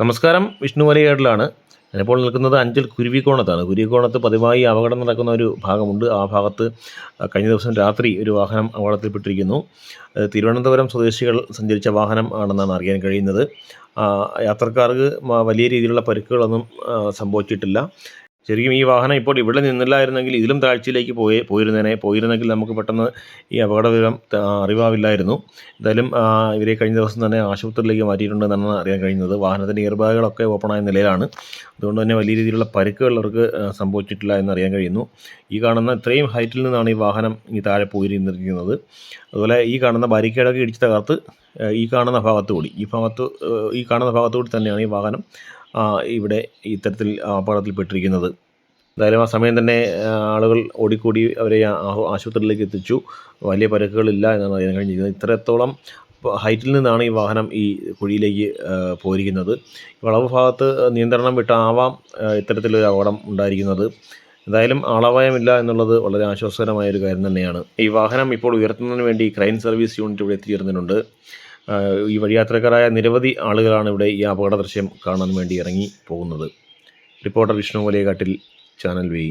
നമസ്കാരം. വിഷ്ണു മലയാടിലാണ് ഞാനിപ്പോൾ നിൽക്കുന്നത് അഞ്ചൽ കുരുവിക്കോണത്താണ്. കുരുവിക്കോണത്ത് പതിവായി അപകടം നടക്കുന്ന ഒരു ഭാഗമുണ്ട്. ആ ഭാഗത്ത് കഴിഞ്ഞ ദിവസം രാത്രി ഒരു വാഹനം അപകടത്തിൽപ്പെട്ടിരിക്കുന്നു. തിരുവനന്തപുരം സ്വദേശികൾ സഞ്ചരിച്ച വാഹനം ആണെന്നാണ് അറിയാൻ കഴിയുന്നത്. യാത്രക്കാർക്ക് വലിയ രീതിയിലുള്ള പരിക്കുകളൊന്നും സംഭവിച്ചിട്ടില്ല. ശരിക്കും ഈ വാഹനം ഇപ്പോൾ ഇവിടെ നിന്നില്ലായിരുന്നെങ്കിൽ ഇതിലും താഴ്ചയിലേക്ക് പോയി പോയിരുന്നേനെ. പോയിരുന്നെങ്കിൽ നമുക്ക് പെട്ടെന്ന് ഈ അപകട വിവരം അറിവാവില്ലായിരുന്നു. എന്തായാലും ഇവരെ കഴിഞ്ഞ ദിവസം തന്നെ ആശുപത്രിയിലേക്ക് മാറ്റിയിട്ടുണ്ടെന്നാണ് അറിയാൻ കഴിയുന്നത് വാഹനത്തിന്റെ ഇയർബാഗുകളൊക്കെ ഓപ്പണായ നിലയിലാണ്. അതുകൊണ്ട് തന്നെ വലിയ രീതിയിലുള്ള പരിക്കുകൾ അവർക്ക് സംഭവിച്ചിട്ടില്ല എന്ന് അറിയാൻ കഴിയുന്നു. ഈ കാണുന്ന ഇത്രയും ഹൈറ്റിൽ നിന്നാണ് ഈ വാഹനം ഈ താഴെ പോയിരുന്നിരിക്കുന്നത് അതുപോലെ ഈ കാണുന്ന ബാരിക്കേഡൊക്കെ ഇടിച്ച് തകർത്ത് ഈ കാണുന്ന ഭാഗത്തുകൂടി ഈ ഭാഗത്ത് ഈ കാണുന്ന ഭാഗത്തുകൂടി തന്നെയാണ് ഈ വാഹനം ഇവിടെ ഇത്തരത്തിൽ അപകടത്തിൽപ്പെട്ടിരിക്കുന്നത് എന്തായാലും ആ സമയം തന്നെ ആളുകൾ ഓടിക്കൂടി അവരെ ആശുപത്രിയിലേക്ക് എത്തിച്ചു. വലിയ പരിക്കുകളില്ല എന്നാണ് അറിയാൻ കഴിഞ്ഞിരിക്കുന്നത്. ഇത്രത്തോളം ഹൈറ്റിൽ നിന്നാണ് ഈ വാഹനം ഈ കുഴിയിലേക്ക് പോയിരിക്കുന്നത്. വളവ് ഭാഗത്ത് നിയന്ത്രണം വിട്ടാവാം ഇത്തരത്തിലൊരു അപകടം ഉണ്ടായിരിക്കുന്നത്. എന്തായാലും ആളപായമില്ല എന്നുള്ളത് വളരെ ആശ്വാസകരമായ ഒരു കാര്യം തന്നെയാണ്. ഈ വാഹനം ഇപ്പോൾ ഉയർത്തുന്നതിന് വേണ്ടി ക്രൈം സർവീസ് യൂണിറ്റ് ഇവിടെ എത്തിച്ചേർന്നിട്ടുണ്ട്. ഈ വഴിയാത്രക്കാരായ നിരവധി ആളുകളാണ് ഇവിടെ ഈ അപകട ദൃശ്യം കാണാൻ വേണ്ടി ഇറങ്ങി പോകുന്നത്. Reporter Vishnu Valiyakattil channel V.